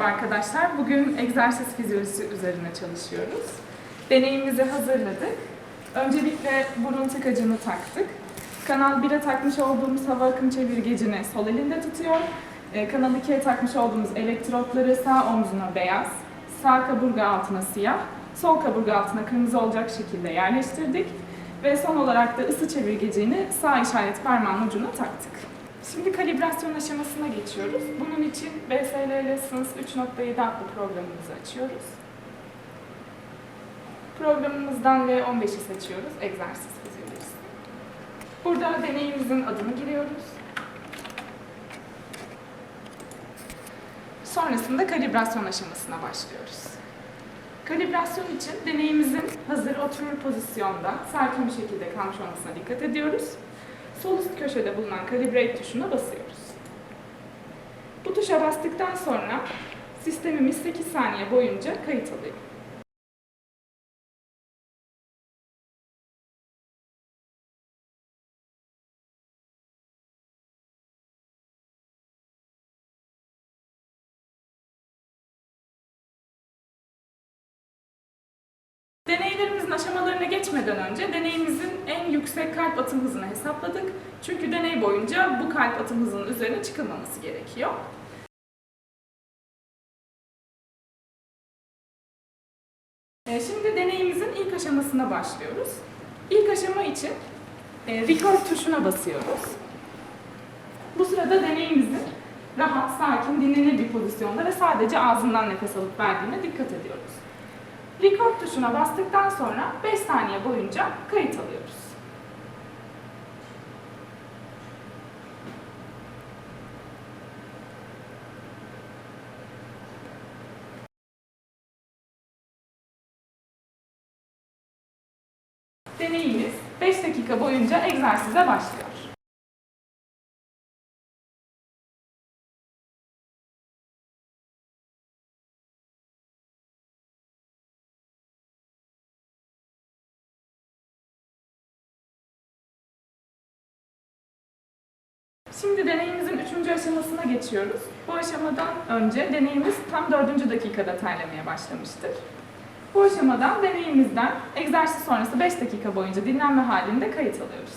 Merhaba arkadaşlar. Bugün egzersiz fizyolojisi üzerine çalışıyoruz. Deneyimizi hazırladık. Öncelikle burun tıkacını taktık. Kanal 1'e takmış olduğumuz hava akım çevirgecini sol elinde tutuyor. Ee, Kanal 2'ye takmış olduğumuz elektrotları sağ omzuna beyaz, sağ kaburga altına siyah, sol kaburga altına kırmızı olacak şekilde yerleştirdik. Ve son olarak da ısı çevirgecini sağ işaret parmağın ucuna taktık. Şimdi kalibrasyon aşamasına geçiyoruz. Bunun için BSL Lessons 3.7 adlı programımızı açıyoruz. Programımızdan V15'i seçiyoruz, egzersiz fizyolojisi. Burada deneyimizin adını giriyoruz. Sonrasında kalibrasyon aşamasına başlıyoruz. Kalibrasyon için deneyimizin hazır oturur pozisyonda sakin bir şekilde kalmış olmasına dikkat ediyoruz. Sol üst köşede bulunan Calibrate tuşuna basıyoruz. Bu tuşa bastıktan sonra sistemimiz 8 saniye boyunca kayıt alıyor. Deneylerimizin aşamalarına geçmeden önce deneyimizin en yüksek kalp atım hızını hesapladık. Çünkü deney boyunca bu kalp atım hızının üzerine çıkılmaması gerekiyor. Ee, Şimdi deneyimizin ilk aşamasına başlıyoruz. İlk aşama için e, record tuşuna basıyoruz. Bu sırada deneyimizin rahat, sakin, dinlenir bir pozisyonda ve sadece ağzından nefes alıp verdiğine dikkat ediyoruz. Record tuşuna bastıktan sonra 5 saniye boyunca kayıt alıyoruz. Deneyimiz 5 dakika boyunca egzersize başlıyor. Şimdi deneyimizin üçüncü aşamasına geçiyoruz. Bu aşamadan önce deneyimiz tam dördüncü dakikada terlemeye başlamıştır. Bu aşamadan deneyimizden egzersiz sonrası 5 dakika boyunca dinlenme halinde kayıt alıyoruz.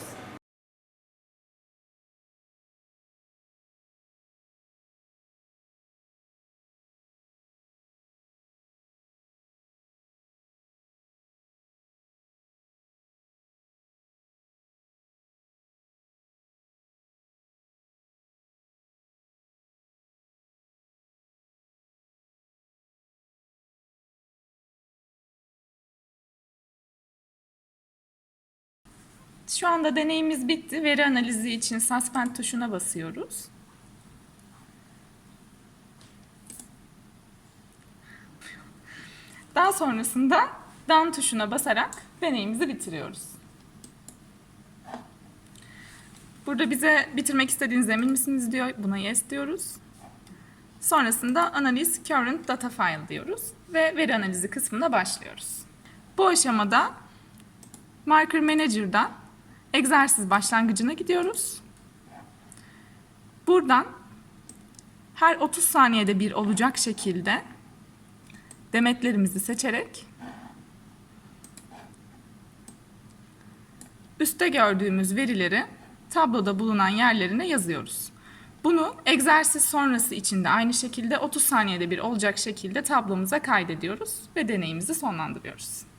Şu anda deneyimiz bitti. Veri analizi için suspend tuşuna basıyoruz. Daha sonrasında done tuşuna basarak deneyimizi bitiriyoruz. Burada bize bitirmek istediğiniz emin misiniz diyor. Buna yes diyoruz. Sonrasında analiz current data file diyoruz ve veri analizi kısmına başlıyoruz. Bu aşamada Marker Manager'dan egzersiz başlangıcına gidiyoruz. Buradan her 30 saniyede bir olacak şekilde demetlerimizi seçerek üstte gördüğümüz verileri tabloda bulunan yerlerine yazıyoruz. Bunu egzersiz sonrası için de aynı şekilde 30 saniyede bir olacak şekilde tablomuza kaydediyoruz ve deneyimizi sonlandırıyoruz.